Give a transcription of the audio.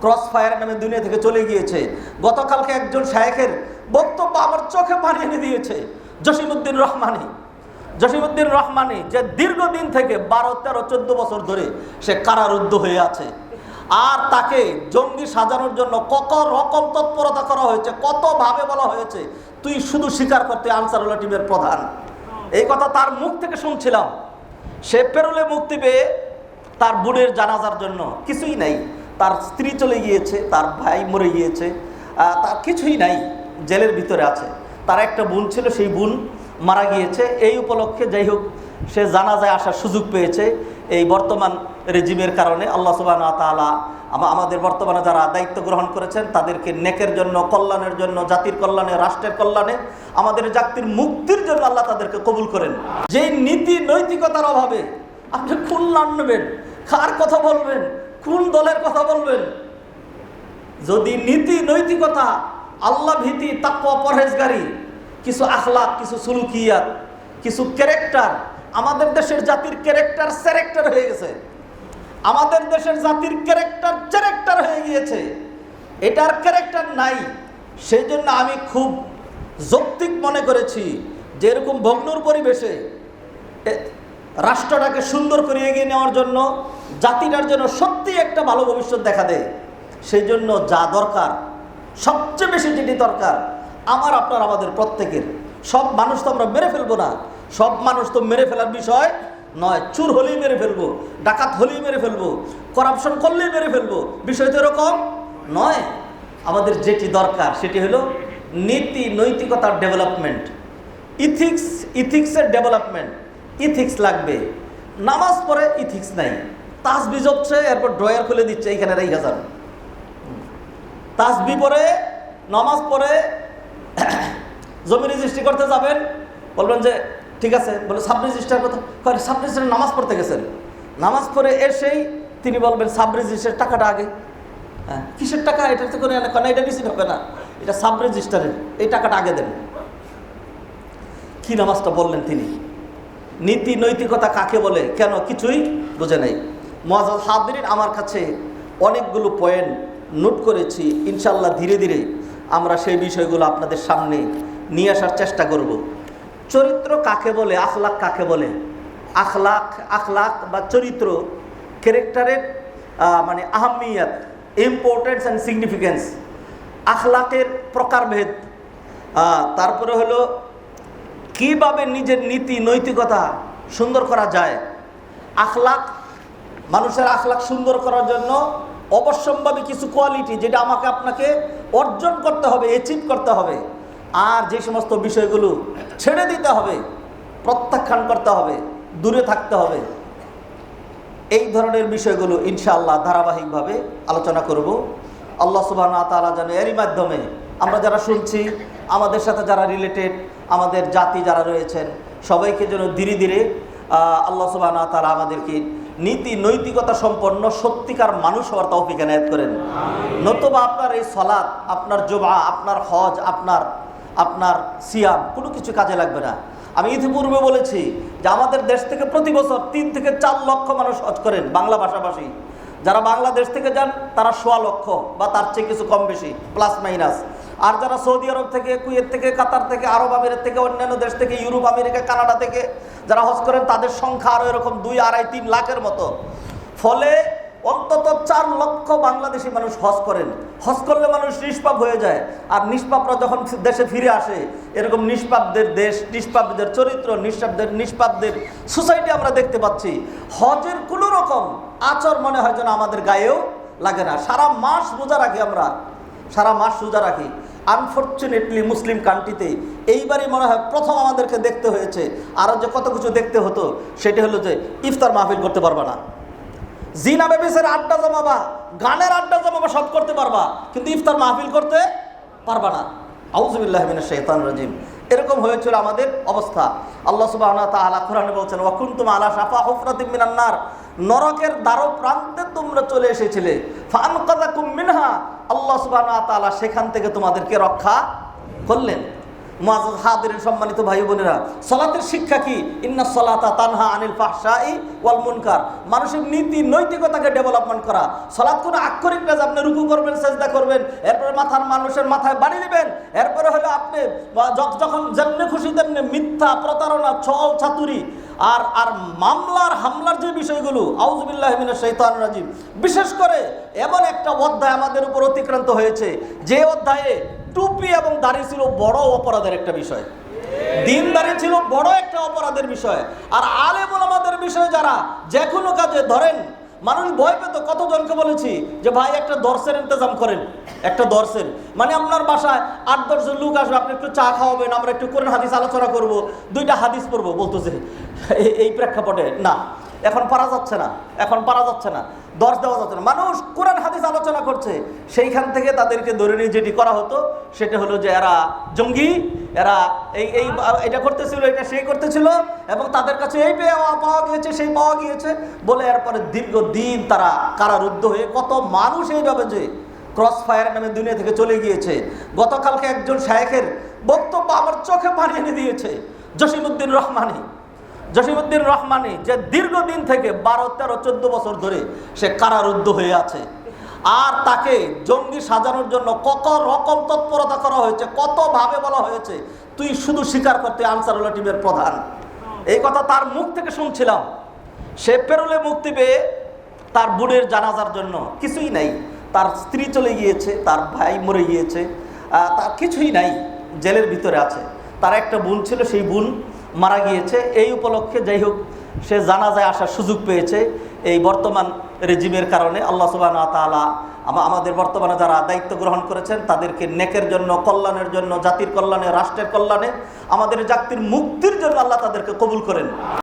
Cross fire নামে দুনিয়া থেকে চলে গিয়েছে। গতকালকে একজন শায়েখের বক্তব্য আমার চোখে পানি এনে দিয়েছে। জসিমুদ্দিন রহমানি। জসিমুদ্দিন রহমানি যে দীর্ঘদিন থেকে বারো, তেরো, চোদ্দ বছর ধরে সে কারারুদ্ধ হয়ে আছে। আর তাকে জঙ্গি সাজানোর জন্য কত রকম তৎপরতা করা হয়েছে কতভাবে বলা হয়েছে, তুই শুধু স্বীকার করতে আনসারুল্লাহ টিমের প্রধান। এই কথা তার মুখ থেকে শুনছিলাম। সে পেরোলে মুক্তি পেয়ে তার বোনের জানাজার জন্য কিছুই নাই। তার স্ত্রী চলে গিয়েছে, তার ভাই মরে গিয়েছে তার কিছুই নাই, জেলের ভিতরে আছে। তার একটা বোন ছিল, সেই বোন মারা গিয়েছে। এই উপলক্ষে যাই হোক, সে জানাজায় আসার সুযোগ পেয়েছে। এই বর্তমান রেজিমের কারণে আল্লাহ সুবাহ তালা আমাদের বর্তমানে যারা দায়িত্ব গ্রহণ করেছেন, তাদেরকে নেকের জন্য, কল্যাণের জন্য, জাতির কল্যাণে, রাষ্ট্রের কল্যাণে, আমাদের জাতির মুক্তির জন্য আল্লাহ তাদেরকে কবুল করেন। যেই নীতি নৈতিকতার অভাবে আপনি লান নেবেন, কার কথা বলবেন? কোন দলের কথা বলবেন? যদি নীতি, নৈতিকতা আল্লাহ ভীতি তাকুয়া পরহেজগারি, কিছু আখলাক, কিছু সুলুকিয়াত, কিছু ক্যারেক্টার, আমাদের দেশের জাতির ক্যারেক্টার স্যারেক্টার হয়ে গেছে। আমাদের দেশের জাতির ক্যারেক্টার চ্যারেক্টার হয়ে গিয়েছে। এটার ক্যারেক্টার নাই। সেই জন্য আমি খুব যৌক্তিক মনে করেছি যে এরকম ভগ্নর পরিবেশে রাষ্ট্রটাকে সুন্দর করে এগিয়ে নেওয়ার জন্য জাতিটার জন্য সত্যি একটা ভালো ভবিষ্যৎ দেখা দেয়। সেই জন্য যা দরকার, সবচেয়ে বেশি যেটি দরকার, আমার, আপনার, আমাদের প্রত্যেকের। সব মানুষ তো আমরা মেরে ফেলব না। সব মানুষ তো মেরে ফেলার বিষয় নয়, চুর হলেই মেরে ফেলব, ডাকাত হলেই মেরে ফেলব, করাপশন করলেই মেরে ফেলব। বিষয় তো এরকম নয়। আমাদের যেটি দরকার সেটি হলো নীতি নৈতিকতার ডেভেলপমেন্ট। ইথিক্স, ইথিক্সের ডেভেলপমেন্ট। ইথিক্স লাগবে। নামাজ পড়ে ইথিক্স নাই। তাসবি জপছে, এরপর ড্রয়ার খুলে দিচ্ছে, এইখানে রেখে যান তাসবি পরে, নামাজ পড়ে জমি রেজিস্ট্রি করতে যাবেন, বলবেন যে, ঠিক আছে। বলে, সাব রেজিস্টার কথা সাব নামাজ পড়তে গেছেন। নামাজ পড়ে এসেই তিনি বলবেন, সাব রেজিস্টার টাকাটা আগে। হ্যাঁ কিসের টাকা? এটা তো কোনো না, এটা রিসিভ হবে না। এটা সাব রেজিস্টারের এই টাকাটা আগে দেন। কি নামাজটা বললেন তিনি? নীতি নৈতিকতা কাকে বলে? কেন? কিছুই বুঝে নেই। মহাজ হাদিন আমার কাছে অনেকগুলো পয়েন্ট নোট করেছি ইনশাল্লাহ ধীরে ধীরে আমরা সেই বিষয়গুলো আপনাদের সামনে নিয়ে আসার চেষ্টা করব। চরিত্র কাকে বলে, আখলাক কাকে বলে? আখলাক আখলাক বা চরিত্র ক্যারেক্টারের মানে আহমিয়াত ইম্পর্টেন্স অ্যান্ড সিগনিফিকেন্স আখলাকের প্রকারভেদ। তারপরে হলো, কীভাবে নিজের নীতি, নৈতিকতা সুন্দর করা যায়? আখলাক মানুষের আখলাক সুন্দর করার জন্য অবশ্যম্ভাবী কিছু কোয়ালিটি যেটা আমাকে আপনাকে অর্জন করতে হবে অ্যাচিভ করতে হবে। আর যে সমস্ত বিষয়গুলো ছেড়ে দিতে হবে, প্রত্যাখ্যান করতে হবে, দূরে থাকতে হবে, এই ধরনের বিষয়গুলো ইনশাআল্লাহ ধারাবাহিকভাবে আলোচনা করব। আল্লাহ সুবাহ তালা যেন এরই মাধ্যমে আমরা যারা শুনছি, আমাদের সাথে যারা রিলেটেড আমাদের জাতি যারা রয়েছেন, সবাইকে যেন ধীরে ধীরে আল্লাহ সুবাহ তালা আমাদেরকে নীতি নৈতিকতা সম্পন্ন সত্যিকার মানুষ হওয়ার তৌফিক এনায়ত করেন। নতুবা আপনার এই সলাৎ, আপনার জমা আপনার হজ, আপনার আপনার সিয়াম, কোনো কিছু কাজে লাগবে না। আমি ইতিপূর্বে বলেছি যে আমাদের দেশ থেকে প্রতি বছর তিন থেকে চার লক্ষ মানুষ হজ করেন বাংলা ভাষাভাষী। যারা বাংলাদেশ থেকে যান, তারা সোয়া লক্ষ বা তার চেয়ে কিছু কম বেশি, প্লাস মাইনাস। আর যারা সৌদি আরব থেকে, কুয়েত থেকে, কাতার থেকে, আরব আমিরাত থেকে, অন্যান্য দেশ থেকে, ইউরোপ আমেরিকা, কানাডা থেকে যারা হজ করেন, তাদের সংখ্যা আরও এরকম দুই আড়াই তিন লাখের মতো। ফলে অন্তত চার লক্ষ বাংলাদেশি মানুষ হজ করেন। হজ করলে মানুষ নিষ্পাপ হয়ে যায়। আর নিষ্পাপরা যখন দেশে ফিরে আসে, এরকম নিষ্পাপদের দেশ, নিষ্পাপদের চরিত্র, নিষ্পাপদের নিষ্পাপদের সোসাইটি আমরা দেখতে পাচ্ছি। হজের কোনো রকম আচর মনে হয় যেন আমাদের গায়েও লাগে না। সারা মাস রোজা রাখি আমরা। সারা মাস রোজা রাখি। আনফর্চুনেটলি মুসলিম কান্ট্রিতে এইবারই মনে হয় প্রথম আমাদেরকে দেখতে হয়েছে। আরও যে কত কিছু দেখতে হতো, সেটি হলো যে ইফতার মাহফিল করতে পারবে না। জিনা বেবিসের আড্ডা জমাবা, গানের আড্ডা জমাবা, সব করতে পারবা, কিন্তু ইফতার মাহফিল করতে পারবা না। আউজবিল্লাহমিনা শেতান রাজিম। এরকম হয়েছিল আমাদের অবস্থা। আল্লাহ সুবাহ বলছেন বলছেন, ওয়াকুন্তুম আলা সাফা হফরা মিনান নার। নরকের দ্বারো প্রান্তে তোমরা চলে এসেছিলে। ফান কাদা মিনহা। আল্লাহ সুবাহ সেখান থেকে তোমাদেরকে রক্ষা করলেন। সম্মানিত ভাই বোনেরা, সলাতের শিক্ষা কি? ইন্না সলাতা তানহা আনিল ফাহশাই ওয়াল মুনকার। মানুষের নীতি, নৈতিকতাকে ডেভেলপমেন্ট করা। সলাৎ কোনো আক্ষরিক যে আপনি রুকু করবেন, সেজদা করবেন, এরপরে মাথার মানুষের মাথায় বাড়ি দিবেন, এরপরে হলো আপনি যখন যেমনি খুশি তেমনি মিথ্যা প্রতারণা, ছল ছাতুরি আর আর মামলার, হামলার যে বিষয়গুলো আউজবিল্লাহ মিনাশ শাইতানির রাজিম। বিশেষ করে এমন একটা অধ্যায় আমাদের উপর অতিক্রান্ত হয়েছে। যে অধ্যায়ে টুপি এবং দাড়ি ছিল বড় অপরাধের একটা বিষয়। দিনদারি ছিল বড় একটা অপরাধের বিষয়। আর আলেমুল আমাদের বিষয় যারা, যে কোনো কাজে ধরেন, মানুষ ভয় পেত, কতজনকে বলেছি যে, ভাই, একটা দর্শের ইন্তজাম করেন, একটা দর্শের। মানে আপনার বাসায় আট দশজন লোক আসবে, আপনি একটু চা খাওয়াবেন, আমরা একটু কোরআন, হাদিস আলোচনা করব, দুইটা হাদিস পড়ব, বলতেছে। এই প্রেক্ষাপটে, না, এখন পারা যাচ্ছে না, এখন পারা যাচ্ছে না। দর্শ দেওয়া যাচ্ছে না। মানুষ কোরআন, হাদিস আলোচনা করছে। সেইখান থেকে তাদেরকে ধরে নিয়ে যেটি করা হতো, সেটা হলো যে এরা জঙ্গি, এরা এই এই এটা করতেছিল, এটা সেই করতেছিল, এবং তাদের কাছে এই পাওয়া গিয়েছে, সেই পাওয়া গিয়েছে বলে এরপরে দীর্ঘদিন তারা কারারুদ্ধ হয়ে কত মানুষ এইভাবে যে ক্রস ফায়ার নামে দুনিয়া থেকে চলে গিয়েছে। গতকালকে একজন শায়েখের বক্তব্য আমার চোখে পানি এনে দিয়েছে জসিমুদ্দিন রহমানি। জসিমুদ্দিন রহমানি যে দীর্ঘদিন থেকে বারো, তেরো, চোদ্দ বছর ধরে সে কারারুদ্ধ হয়ে আছে। আর তাকে জঙ্গি সাজানোর জন্য কত রকম তৎপরতা করা হয়েছে কতভাবে বলা হয়েছে, তুই শুধু স্বীকার করতে আনসারুল্লাহ টিমের প্রধান। এই কথা তার মুখ থেকে শুনছিলাম। সে পেরোলে মুক্তি পেয়ে তার বোনের জানাজার জন্য কিছুই নাই। তার স্ত্রী চলে গিয়েছে, তার ভাই মরে গিয়েছে তার কিছুই নাই, জেলের ভিতরে আছে। তার একটা বোন ছিল, সেই বোন মারা গিয়েছে। এই উপলক্ষে যাই হোক, সে জানাজায় আসার সুযোগ পেয়েছে। এই বর্তমান রেজিমের কারণে আল্লাহ সুবাহ তালা আমাদের বর্তমানে যারা দায়িত্ব গ্রহণ করেছেন, তাদেরকে নেকের জন্য, কল্যাণের জন্য, জাতির কল্যাণে, রাষ্ট্রের কল্যাণে, আমাদের জাতির মুক্তির জন্য আল্লাহ তাদেরকে কবুল করেন।